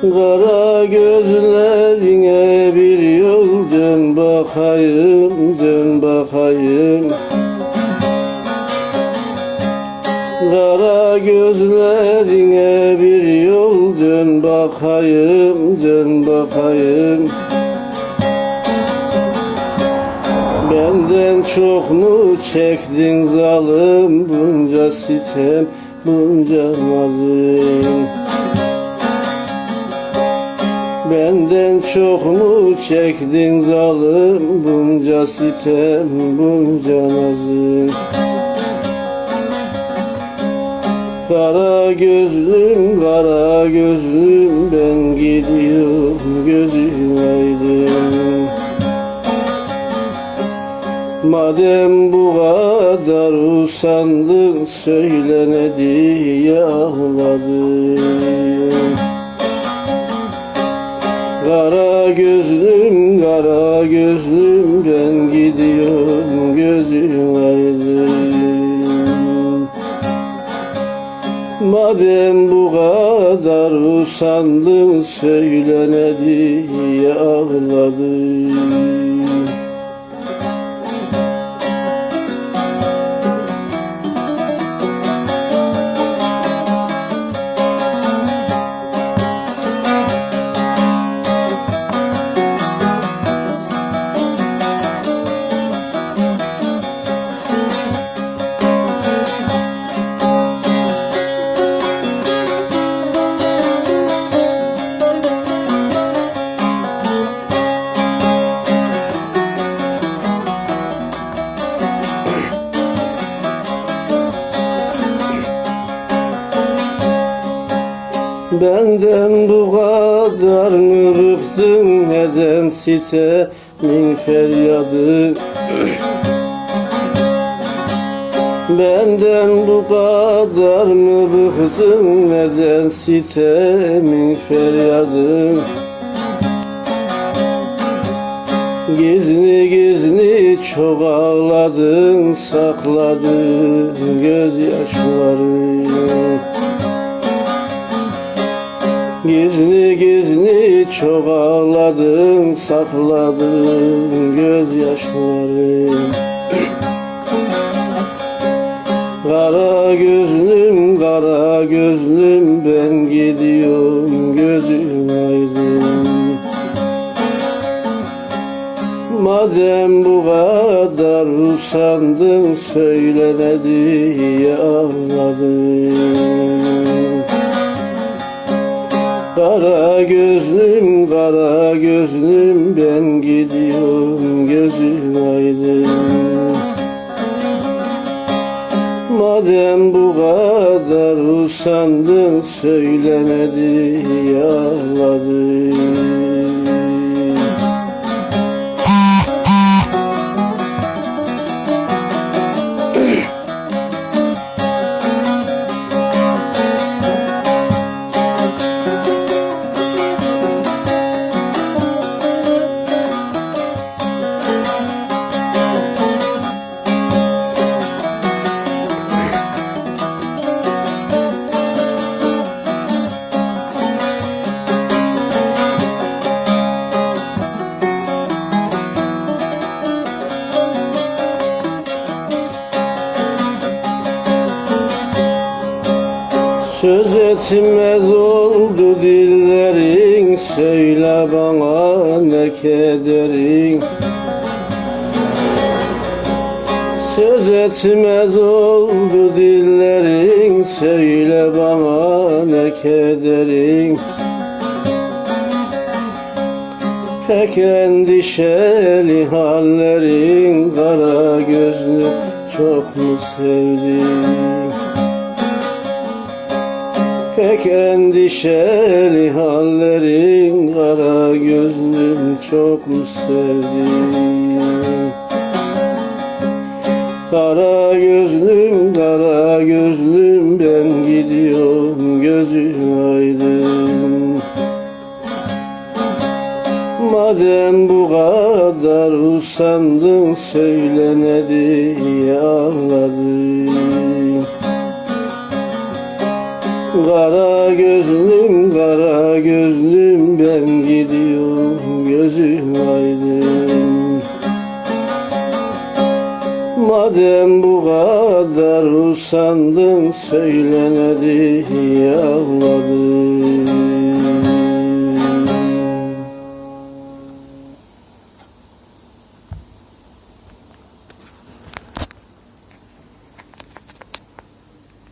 Kara gözlerine bir yol dön bakayım, dön bakayım. Kara gözlerine bir yol dön bakayım, dön bakayım. Benden çok mu çektin zalim bunca sitem, bunca mazlum Benden çok mu çektin zalim? Bunca sitem bunca nazım. Kara gözlüm kara gözlüm ben gidiyorum gözüm aydın Madem bu kadar usandın söyle ne diye ağladın Kara gözlüm, kara gözlüm ben gidiyorum gözüm aydın Madem bu kadar usandın söyle ne diye ağladın Benden bu kadar mı bıktın neden sitemin feryadı? Benden bu kadar mı bıktın neden sitemin feryadı? Gizli gizli çok ağladın sakladın gözyaşlarını Gizli gizli çok ağladın sakladın gözyaşları. Kara gözlüm kara gözlüm ben gidiyorum gözüm aydın. Madem bu kadar usandın söyle ne diye ağladın Kara gözlüm, kara gözlüm ben gidiyorum gözüm aydın. Madem bu kadar usandın söylemedi ağladın Söz etmez oldu dillerin Söyle bana ne kederin Söz etmez oldu dillerin Söyle bana ne kederin Pek endişeli hallerin kara gözlü çok mu sevdin? Pek endişeli hallerin kara gözlüm çok mu sevdin? Kara gözlüm, kara gözlüm ben gidiyorum gözün aydın Madem bu kadar usandın söyle ne diye ağladın Kara gözlüm, kara gözlüm ben gidiyorum gözün aydın. Madem bu kadar usandın söyle ne diye ağladın